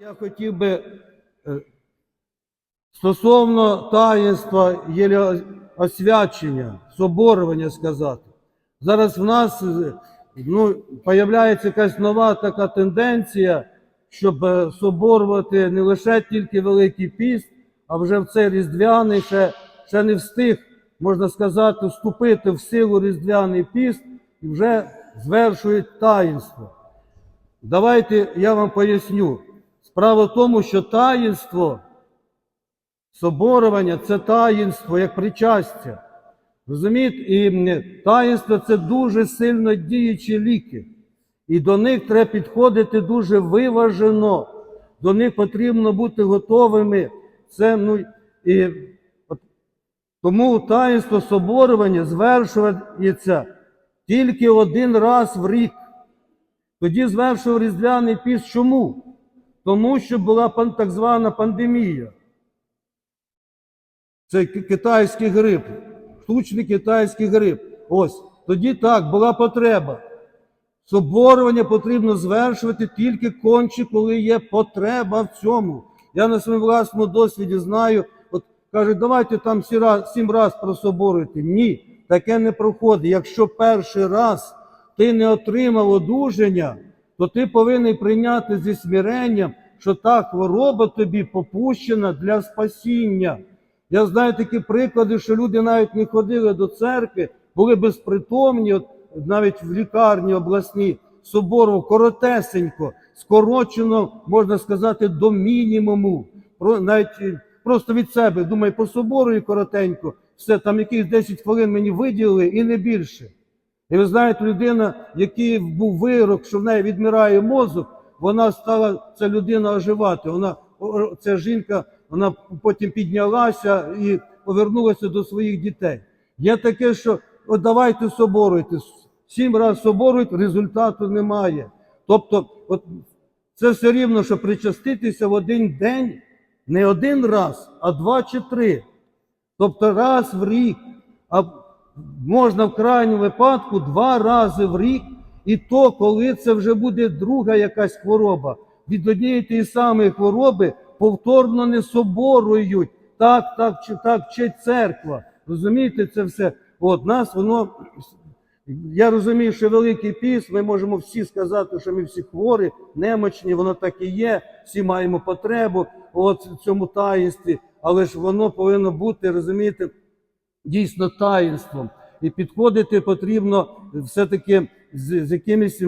Я хотів би е, стосовно таїнства освячення, соборування сказати. Зараз в нас е, ну, появляється якась нова така тенденція, щоб е, соборувати не лише тільки Великий піст, а вже в цей Різдвяний ще, ще не встиг, можна сказати, вступити в силу Різдвяний піст і вже звершують таїнство. Давайте я вам поясню. Справа в тому, що таїнство, соборування це таїнство як причастя. Розумієте? І таїнство це дуже сильно діючі ліки. І до них треба підходити дуже виважено. До них потрібно бути готовими. Це, ну, і, от, тому таїнство соборування звершується тільки один раз в рік. Тоді звершив Різдвяний піст. Чому? Тому що була так звана пандемія. Це китайський грип, штучний китайський грип. Ось тоді так була потреба. Соборування потрібно звершувати тільки конче, коли є потреба в цьому. Я на своєму власному досвіді знаю, от кажуть, давайте там сі раз, сім раз прособоруйте. Ні, таке не проходить. Якщо перший раз ти не отримав одужання, то ти повинен прийняти зі смиренням, що та хвороба тобі попущена для спасіння. Я знаю такі приклади, що люди навіть не ходили до церкви, були безпритомні, от навіть в лікарні обласній собору коротесенько, скорочено, можна сказати, до мінімуму. Про, навіть е, просто від себе, думаю, по собору і коротенько, все, там якихось 10 хвилин мені виділили і не більше. І ви знаєте, людина, який був вирок, що в неї відмирає мозок, вона стала ця людина оживати. Вона ця жінка, вона потім піднялася і повернулася до своїх дітей. Є таке, що от давайте соборуйте, сім разів соборують, результату немає. Тобто, от це все рівно, що причаститися в один день не один раз, а два чи три. Тобто раз в рік, а можна в крайньому випадку два рази в рік, і то, коли це вже буде друга якась хвороба. Від однієї тієї самої хвороби повторно не соборують. Так, так, чи так вчить церква. Розумієте, це все. От нас воно. Я розумію, що Великий піс, ми можемо всі сказати, що ми всі хворі, немочні, воно так і є, всі маємо потребу от в цьому таїнстві, але ж воно повинно бути, розумієте, дійсно таїнством. І підходити потрібно все-таки з, з якимось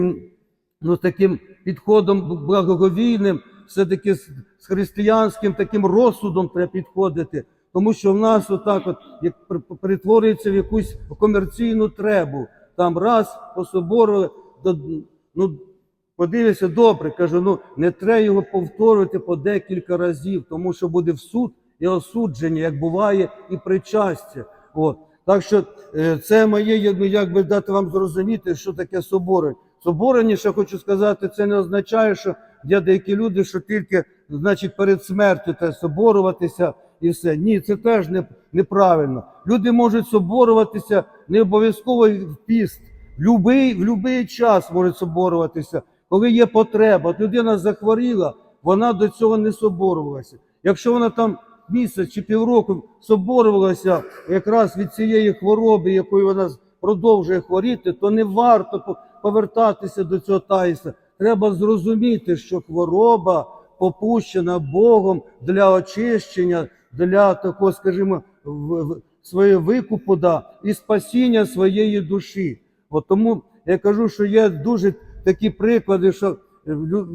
ну, таким підходом благоговійним, все-таки з, з християнським таким розсудом треба підходити. Тому що в нас отак, от, як пер- перетворюється в якусь комерційну требу. Там раз пособорили, до, ну, подивися добре, кажу, ну не треба його повторювати по декілька разів, тому що буде в суд і осудження, як буває і причастя. От. Так що е, це моє, як би- як би дати вам зрозуміти, що таке. Соборення, ще хочу сказати, це не означає, що є деякі люди, що тільки значить, перед смертю треба соборуватися і все. Ні, це теж не, неправильно. Люди можуть соборуватися не обов'язково в піст. В любий, в любий час можуть соборуватися, коли є потреба. От людина захворіла, вона до цього не соборувалася. Якщо вона там місяць чи півроку соборувалася якраз від цієї хвороби, якою вона продовжує хворіти, то не варто по- повертатися до цього таїнства. Треба зрозуміти, що хвороба попущена Богом для очищення, для такого, скажімо, своєї викупу да, і спасіння своєї душі. От тому я кажу, що є дуже такі приклади, що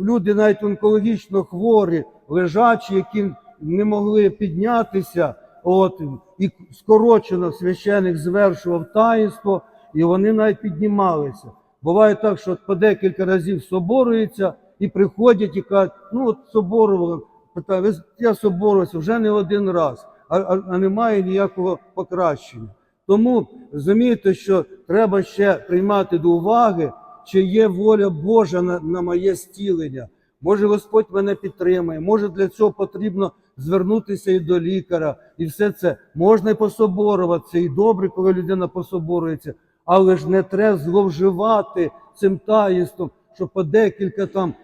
люди навіть онкологічно хворі, лежачі, які не могли піднятися, от, і скорочено священик звершував таїнство, і вони навіть піднімалися. Буває так, що по декілька разів соборуються і приходять і кажуть, ну от соборували. Питаю, я соборувався вже не один раз, а, а, а немає ніякого покращення. Тому розумієте, що треба ще приймати до уваги, чи є воля Божа на, на моє стілення. Може, Господь мене підтримає, може для цього потрібно звернутися і до лікаря, і все це можна і пособоруватися, і добре, коли людина пособорується, але ж не треба зловживати цим таїнством, що по декілька там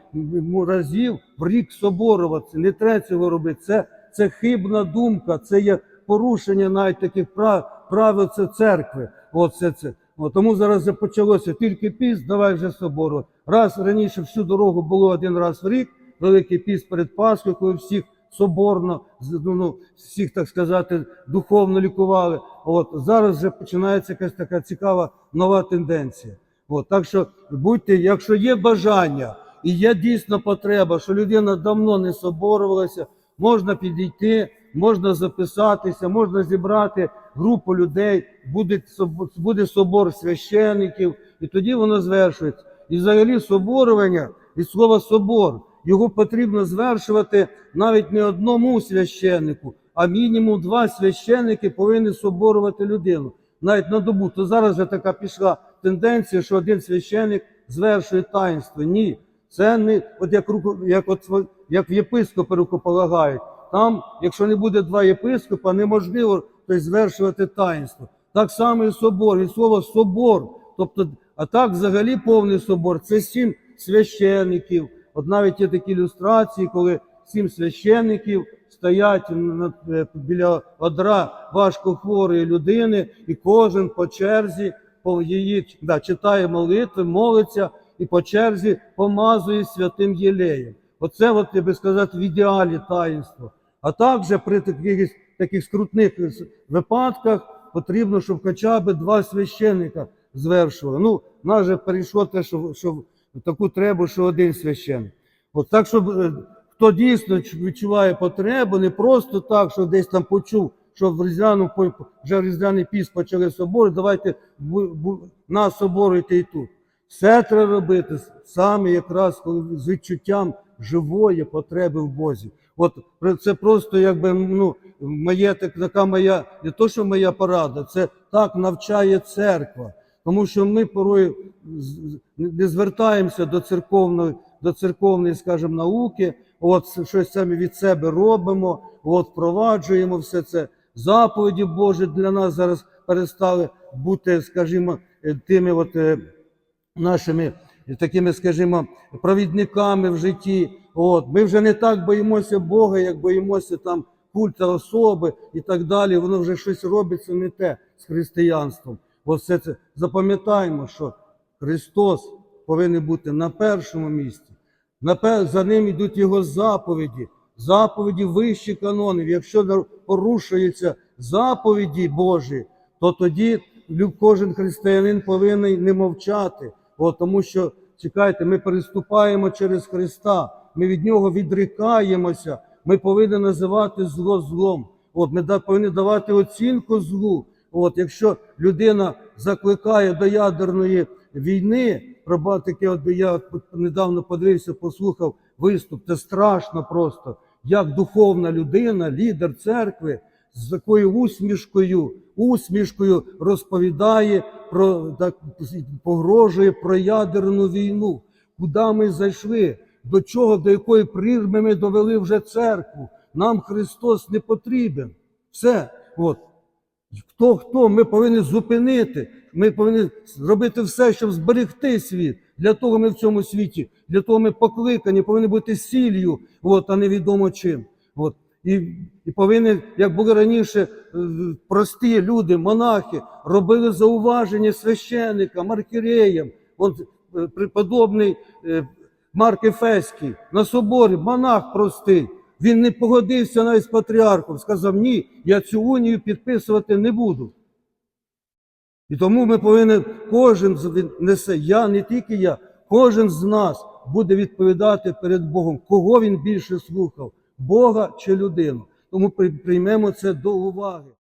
разів в рік соборуватися. Не треба цього робити. Це, це хибна думка, це є порушення навіть таких прав, правил це церкви. От це. От, тому зараз почалося тільки піст, давай вже собору. Раз раніше всю дорогу було один раз в рік, Великий піст перед Пасхою, коли всіх соборно, ну, ну, всіх, так сказати, духовно лікували. От зараз вже починається якась така цікава нова тенденція. От, так що будьте, якщо є бажання і є дійсно потреба, що людина давно не соборувалася, можна підійти, можна записатися, можна зібрати групу людей, буде, буде собор священиків, і тоді воно звершується. І взагалі соборування від слова собор. Його потрібно звершувати навіть не одному священнику, а мінімум два священники повинні соборувати людину навіть на добу. То зараз вже така пішла тенденція, що один священник звершує таїнство. Ні, це не от як як от як в єпископи рукополагають. Там, якщо не буде два єпископа, неможливо тобто, звершувати таїнство. Так само і собор, від слова собор. Тобто, а так взагалі повний собор це сім священників. От навіть є такі ілюстрації, коли сім священників стоять біля одра важкохворої людини, і кожен по черзі по її да, читає молитви, молиться і по черзі помазує святим єлеєм. Оце, от, я би сказати, в ідеалі таїнство. А також при таких, таких скрутних випадках потрібно, щоб хоча б два священника звершували. Ну, нас же перейшло те, що, що таку требу, що один священник. От так, щоб е, хто дійсно відчуває потребу, не просто так, що десь там почув, що в різдвяну вже різдвяний піст почали собори, давайте нас соборуйте і тут. Все треба робити саме якраз з відчуттям живої потреби в Бозі. От це просто якби ну моє так- така моя, не то, що моя порада, це так навчає церква. Тому що ми порою не звертаємося до церковної, до церковної, скажімо, науки, от щось самі від себе робимо, от впроваджуємо все це. Заповіді Божі для нас зараз перестали бути, скажімо, е, тими от е, нашими е, такими, скажімо, провідниками в житті. От ми вже не так боїмося Бога, як боїмося там культа особи і так далі. Воно вже щось робиться не те з християнством. Ось це, це запам'ятаємо, що Христос повинен бути на першому місці. За ним йдуть його заповіді, заповіді вищі канонів. Якщо порушуються заповіді Божі, то тоді кожен християнин повинен не мовчати. О, тому що, чекайте, ми переступаємо через Христа, ми від Нього відрікаємося, ми повинні називати зло злом. От, ми повинні давати оцінку злу. От, якщо людина закликає до ядерної війни, проба таке, от я недавно подивився, послухав виступ, це страшно просто, як духовна людина, лідер церкви, з такою усмішкою, усмішкою розповідає про так погрожує про ядерну війну. Куди ми зайшли? До чого, до якої прірми ми довели вже церкву? Нам Христос не потрібен. Все. От. Хто хто ми повинні зупинити? Ми повинні зробити все, щоб зберегти світ. Для того ми в цьому світі, для того ми покликані, повинні бути сіллю, от, а не відомо чим. От. І, і повинні, як були раніше, е, прості люди, монахи, робили зауваження священникам, архіреям. От е, преподобний е, Марк Ефеський на соборі, монах простий. Він не погодився навіть з патріархом, сказав, ні, я цю унію підписувати не буду. І тому ми повинні, кожен несе, я, не тільки я, кожен з нас буде відповідати перед Богом, кого він більше слухав, Бога чи людину. Тому приймемо це до уваги.